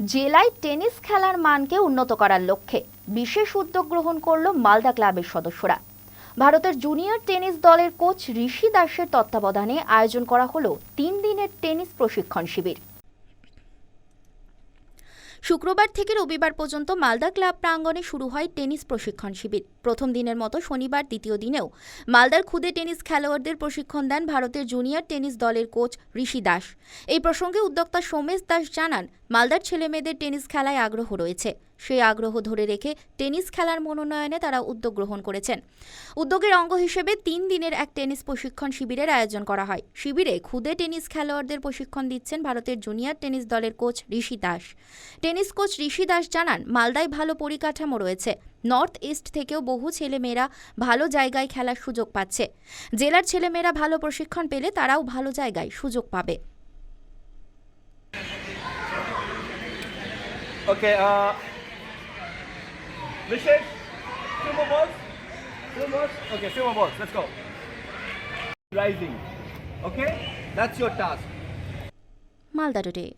জেলায় টেনিস খেলার মানকে উন্নত করার লক্ষ্যে বিশেষ উদ্যোগ গ্রহণ করল মালদা ক্লাবের সদস্যরা। ভারতের জুনিয়র টেনিস দলের কোচ ঋষি দাসের তত্ত্বাবধানে আয়োজন করা হলো তিন দিনের টেনিস প্রশিক্ষণ শিবির। শুক্রবার থেকে রবিবার পর্যন্ত মালদা ক্লাব প্রাঙ্গনে শুরু হয় টেনিস প্রশিক্ষণ শিবির। প্রথম দিনের মতো শনিবার দ্বিতীয় দিনেও মালদার খুদে টেনিস খেলোয়াড়দের প্রশিক্ষণ দেন ভারতের জুনিয়র টেনিস দলের কোচ ঋষি দাস। এই প্রসঙ্গে উদ্যোক্তা সোমেশ দাস জানান, মালদার ছেলেমেয়েদের টেনিস খেলায় আগ্রহ রয়েছে। সেই আগ্রহ ধরে রেখে টেনিস খেলার মনোনয়নে তারা উদ্যোগ গ্রহণ করেছেন। উদ্যোগের অঙ্গ হিসেবে তিন দিনের এক টেনিস প্রশিক্ষণ শিবিরের আয়োজন করা হয়। শিবিরে খুদে টেনিস খেলোয়াড়দের প্রশিক্ষণ দিচ্ছেন ভারতের জুনিয়র টেনিস দলের coach Rishi Das. Tennis coach Rishi Das জানান মালদায় ভালো পরিকাঠামো রয়েছে। নর্থ ইস্ট থেকেও বহু ছেলেমেয়েরা ভালো জায়গায় খেলার সুযোগ পাচ্ছে। জেলার ছেলেমেয়েরা ভালো প্রশিক্ষণ পেলে তারাও ভালো জায়গায় সুযোগ পাবে। Okay, uh, Vishesh, two more balls. Two more. Okay, two more balls. Let's go. Rising. Okay, that's your task. Malda today.